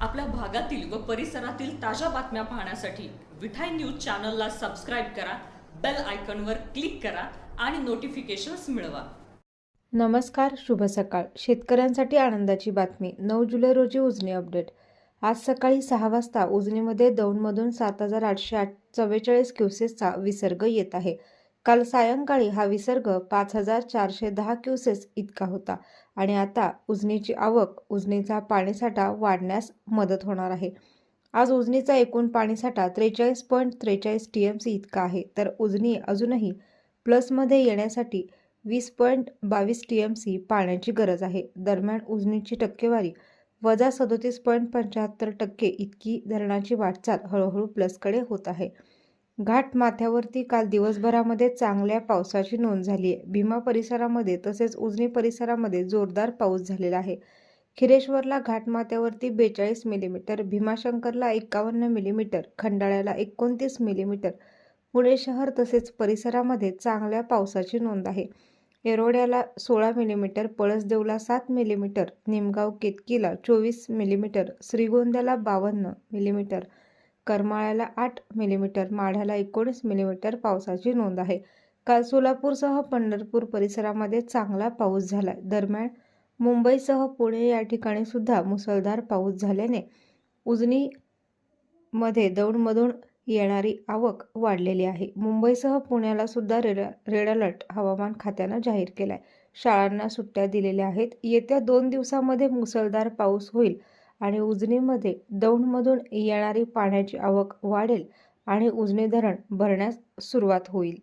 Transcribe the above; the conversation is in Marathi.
आपल्या भागातील व परिसरातील ताज्या बातम्या पाहण्यासाठी विठाई न्यूज चॅनलला सबस्क्राईब करा बेल आयकॉनवर क्लिक करा आणि नोटिफिकेशन्स मिळवा. नमस्कार शुभ सकाळ. शेतकऱ्यांसाठी आनंदाची बातमी. नऊ जुलै रोजी उजनी अपडेट. आज सकाळी सहा वाजता उजनीमध्ये दौंडमधून सात हजार आठशे आठ चव्वेचाळीस क्युसेसचा विसर्ग येत आहे. काल सायंकाळी हा विसर्ग पाच हजार चारशे दहा क्युसेस इतका होता आणि आता उजनीची आवक उजनीचा पाणीसाठा वाढण्यास मदत होणार आहे. आज उजनीचा एकूण पाणीसाठा त्रेचाळीस पॉईंट त्रेचाळीस टी एम सी इतका आहे तर उजनी अजूनही प्लसमध्ये येण्यासाठी वीस पॉईंट बावीस टी एम सी पाण्याची गरज आहे. दरम्यान उजनीची टक्केवारी वजा सदोतीस पॉईंट पंच्याहत्तर टक्के इतकी धरणाची वाटचाल हळूहळू प्लसकडे होत आहे. घाट माथ्यावरती काल दिवसभरामध्ये चांगल्या पावसाची नोंद झाली आहे. भीमा परिसरामध्ये तसेच उजनी परिसरामध्ये जोरदार पाऊस झालेला आहे. खिरेश्वरला घाटमाथ्यावरती बेचाळीस मिलीमीटर भीमाशंकरला एक्कावन्न मिलीमीटर खंडाळ्याला एकोणतीस मिलीमीटर. पुणे शहर तसेच परिसरामध्ये चांगल्या पावसाची नोंद आहे. येरोड्याला सोळा मिलीमीटर पळसदेवला सात मिलीमीटर निमगाव केतकीला चोवीस मिलीमीटर श्रीगोंद्याला बावन्न मिलीमीटर. करमाळ्याला आठ मिलीमीटर माढ्याला एकोणीस मिलीमीटर पावसाची नोंद आहे. काल सोलापूरसह पंढरपूर परिसरामध्ये चांगला पाऊस झाला दरम्यान मुंबईसह पुणे या ठिकाणी सुद्धा मुसळधार पाऊस झाल्याने उजनीमध्ये दौडमधून येणारी आवक वाढलेली आहे. मुंबईसह पुण्याला सुद्धा रेड रेड अलर्ट हवामान खात्यानं जाहीर केलाय. शाळांना सुट्ट्या दिलेल्या आहेत. येत्या दोन दिवसामध्ये मुसळधार पाऊस होईल. आणि उजनीमध्ये दौंडमधून येणारी पाण्याची आवक वाढेल आणि उजनी धरण भरण्यास सुरुवात होईल.